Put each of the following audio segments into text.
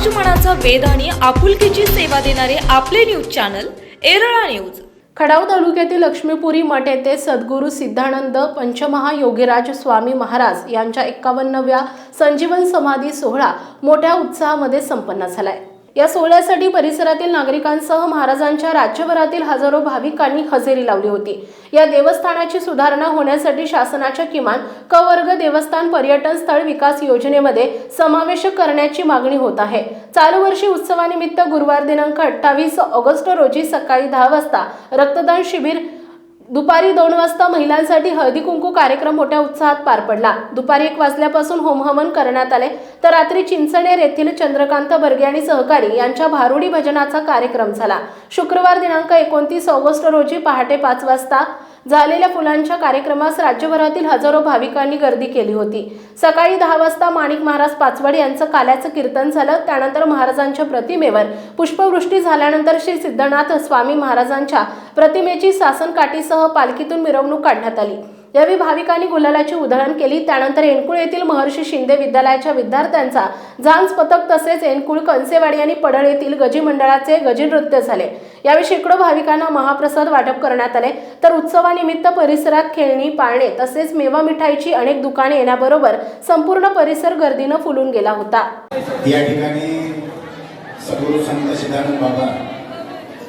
समाजमनाचा वेध आणि आपुलकीची सेवा देणारे आपले न्यूज चॅनल एरळा न्यूज. खडाव तालुक्यातील लक्ष्मीपुरी मठ येथे सद्गुरू सिद्धानंद पंचमहा योगीराज स्वामी महाराज यांच्या एक्कावन्नव्या संजीवन समाधी सोहळा मोठ्या उत्साहामध्ये संपन्न झालाय. या सोहळ्यासाठी परिसरातील नागरिकांसह महाराजांच्या राज्यभरातील हजारो भाविकांनी हजेरी लावली होती. या देवस्थानाची सुधारणा होण्यासाठी शासनाच्या किमान क वर्ग देवस्थान पर्यटन स्थळ विकास योजनेमध्ये समावेश करण्याची मागणी होत आहे. चालू वर्षी उत्सवानिमित्त गुरुवार दिनांक अठ्ठावीस ऑगस्ट रोजी सकाळी दहा वाजता रक्तदान शिबिर दुपारी दोन वाजता महिलांसाठी हळदी कुंकू कार्यक्रम मोठ्या उत्साहात पार पडला. दुपारी एक वाजल्यापासून होमहवन करण्यात आले. तर रात्री चिंचणेर येथील चंद्रकांत बर्गे आणि सहकारी यांच्या भारुडी भजनाचा कार्यक्रम झाला. शुक्रवार दिनांक एकोणतीस ऑगस्ट रोजी पहाटे पाच वाजता झालेल्या फुलांच्या कार्यक्रमास राज्यभरातील हजारो भाविकांनी गर्दी केली होती. सकाळी दहा वाजता माणिक महाराज पाचवड यांचं काल्याचं कीर्तन झालं. त्यानंतर महाराजांच्या प्रतिमेवर पुष्पवृष्टी झाल्यानंतर श्री सिद्धनाथ स्वामी महाराजांच्या प्रतिमेची सासनकाठीसह पालखीतून मिरवणूक काढण्यात आली. यावेळी भाविकांनी गुलालाची उधळण केली. त्यानंतर एनकुळ येथील महर्षी शिंदे विद्यालयाच्या विद्यार्थ्यांचा झांज पथक तसेच एनकुळ कंसेवाडी आणि पडळ येथील गजी मंडळाचे गजी नृत्य झाले. यावेळी शेकडो भाविकांना महाप्रसाद वाटप करण्यात आले. तर उत्सवानिमित्त परिसरात खेळणी पाळणे तसेच मेवा मिठाईची अनेक दुकाने येण्याबरोबर संपूर्ण परिसर गर्दीनं फुलून गेला होता. या ठिकाणी सद्गुरू संत सिद्धानंद बाबा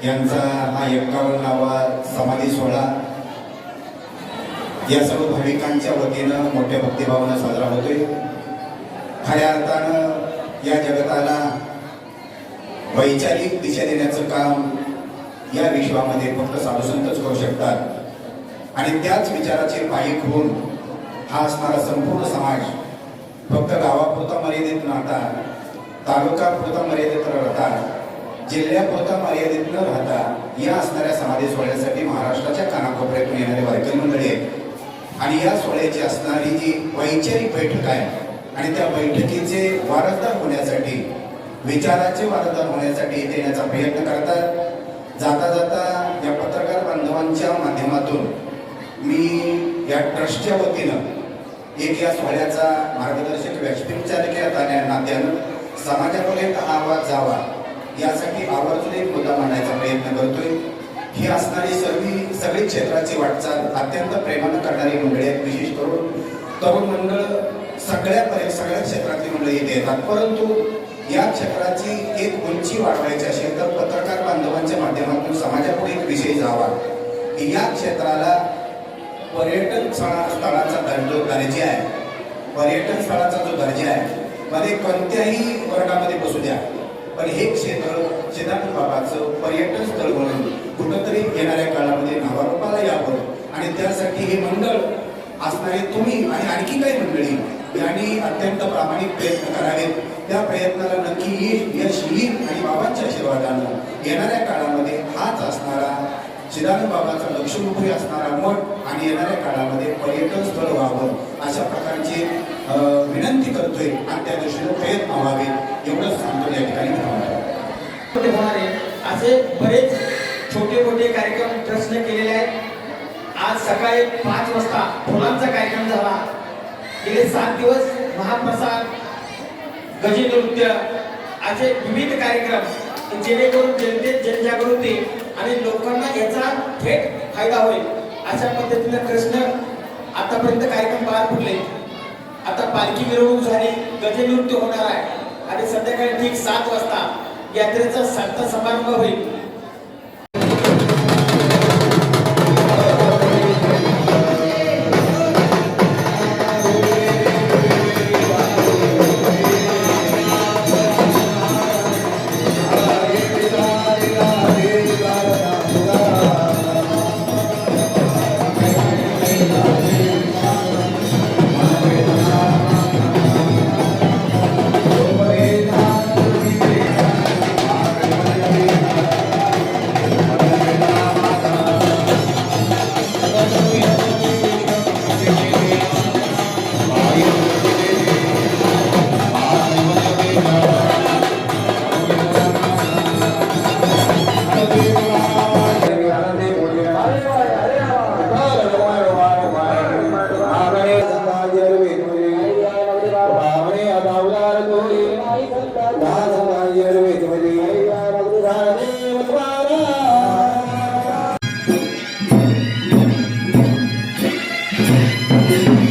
यांचा हा एक्कावन्नावा समाधी सोहळा या सर्व भाविकांच्या वतीनं मोठ्या भक्तिभावानं साजरा होतोय. खऱ्या अर्थानं या जगताला वैचारिक दिशा देण्याचं काम या विश्वामध्ये फक्त साधुसंतच करू शकतात. आणि त्याच विचाराचे पायिक होऊन हा असणारा संपूर्ण समाज फक्त गावापुरता मर्यादित राहता तालुकापुरता मर्यादित राहता जिल्ह्यापुरता मर्यादित न राहता या असणाऱ्या समाधी सोहळ्यासाठी महाराष्ट्राच्या कानाकोपऱ्यातून येणारे वारकरी मंडळी आहेत. आणि या सोहळ्याची असणारी जी वैचारिक बैठक आहे आणि त्या बैठकीचे वारसदार होण्यासाठी विचाराचे वारसदार होण्यासाठी देण्याचा येण्याचा प्रयत्न करतात. जाता जाता या पत्रकार बांधवांच्या माध्यमातून मी या ट्रस्टच्या वतीनं एक या सोहळ्याचा मार्गदर्शक व्यासपीठचालक या नात्यानं समाजापर्यंत हा आवाज जावा यासाठी आवर्जून एक मुद्दा मांडायचा प्रयत्न करतोय. ही असणारी सर्व सगळी क्षेत्राची वाटचाल अत्यंत प्रेमानं करणारी मंडळी आहेत विशेष करून तरुण मंडळ सगळ्या पर्यंत सगळ्या क्षेत्रातली मंडळी इथे येतात. परंतु या क्षेत्राची एक उंची वाढवायची असेल तर पत्रकार बांधवांच्या माध्यमातून समाजापुढे एक विषय जावा. की या क्षेत्राला पर्यटन स्थळा स्थळाचा जो दर्जा आहे. पर्यटन स्थळाचा जो दर्जा आहे मध्ये कोणत्याही वर्गामध्ये बसू द्या. पण हे क्षेत्र सिद्धार्थ बाबाचं पर्यटन स्थळ म्हणून कुठंतरी येणाऱ्या काळामध्ये नावारूपाला यावं. आणि त्यासाठी हे मंडळ असणारे तुम्ही आणि आणखी काही मंडळी यांनी अत्यंत प्रामाणिक प्रयत्न करावेत. त्या प्रयत्नाला नक्की येईल यश येईल आणि बाबांच्या आशीर्वादानं येणाऱ्या काळामध्ये हाच असणारा चिदानंद बाबाचा लक्षमुखी असणारा मठ आणि येणाऱ्या काळामध्ये पर्यटन स्थळ व्हावं अशा प्रकारची विनंती करतोय आणि त्या दृष्टीनं प्रयत्न व्हावे एवढंच सांगतो या ठिकाणी. असे बरेच छोटे मोठे कार्यक्रम ट्रस्टने केलेले आहेत. आज सकाळी पाच वाजता फुलांचा कार्यक्रम झाला. गेले सात दिवस महाप्रसाद गजी नृत्य असे विविध कार्यक्रम जेणेकरून जनतेत जनजागृती आणि लोकांना याचा थेट फायदा होईल अशा पद्धतीने कृष्ण आतापर्यंत कार्यक्रम पार पडले. आता पालखी मिरवणूक झाली गजे नृत्य होणार आहे आणि संध्याकाळी ठीक सात वाजता यात्रेचा सत्ता समारंभ होईल. एराळा